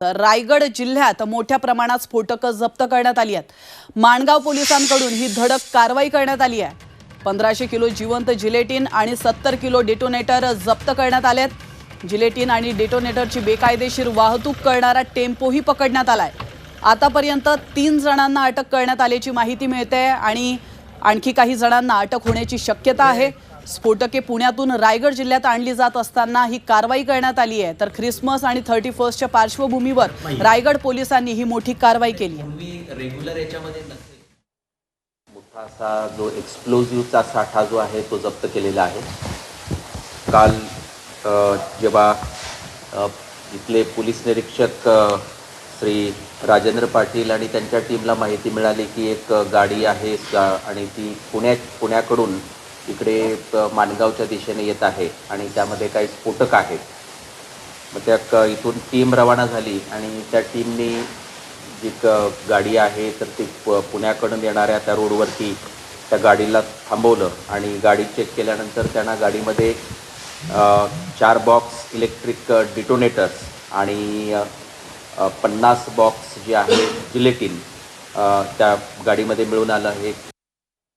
तर रायगड जिल्ह्यात मोठ्या प्रमाणात स्फोटकं जप्त करण्यात आली आहेत. माणगाव पोलिसांकडून ही धडक कारवाई करण्यात आली आहे. पंधराशे किलो जिवंत जिलेटिन आणि सत्तर किलो डेटोनेटर जप्त करण्यात आले आहेत. जिलेटिन आणि डेटोनेटरची बेकायदेशीर वाहतूक करणारा टेम्पोही पकडण्यात आलाय. आतापर्यंत तीन जणांना अटक करण्यात आल्याची माहिती मिळते आणि आणखी काही जणांना अटक होण्याची शक्यता आहे. स्फोटके पुण्यातून रायगड जिल्ह्यात आणली जात असताना ही कारवाई करण्यात आली आहे. तर ख्रिसमस आणि थर्टी फर्स्टच्या पार्श्वभूमीवर रायगड पोलिसांनी ही मोठी कारवाई केली मोठा असा जो एक्सप्लोझिव्हचा साठा जो आहे तो जप्त केलेला आहे. काल जेव्हा इथले पोलीस निरीक्षक श्री राजेंद्र पाटील आणि त्यांच्या टीमला माहिती मिळाली की एक गाडी आहे गा- आणि ती पुण्या पुण्याकडून इकडे माणगावच्या दिशेने येत आहे आणि त्यामध्ये काही स्फोटक आहेत. मग त्या क इथून टीम रवाना झाली आणि त्या टीमनी जी क गाडी आहे तर ती प पुण्याकडून येणाऱ्या त्या रोडवरती त्या गाडीला थांबवलं आणि गाडी चेक केल्यानंतर त्यांना गाडीमध्ये चार बॉक्स इलेक्ट्रिक डिटोनेटर्स आणि पन्नास बॉक्स जे आहे जिलेटिन त्या गाडीमध्ये मिळून आलं हे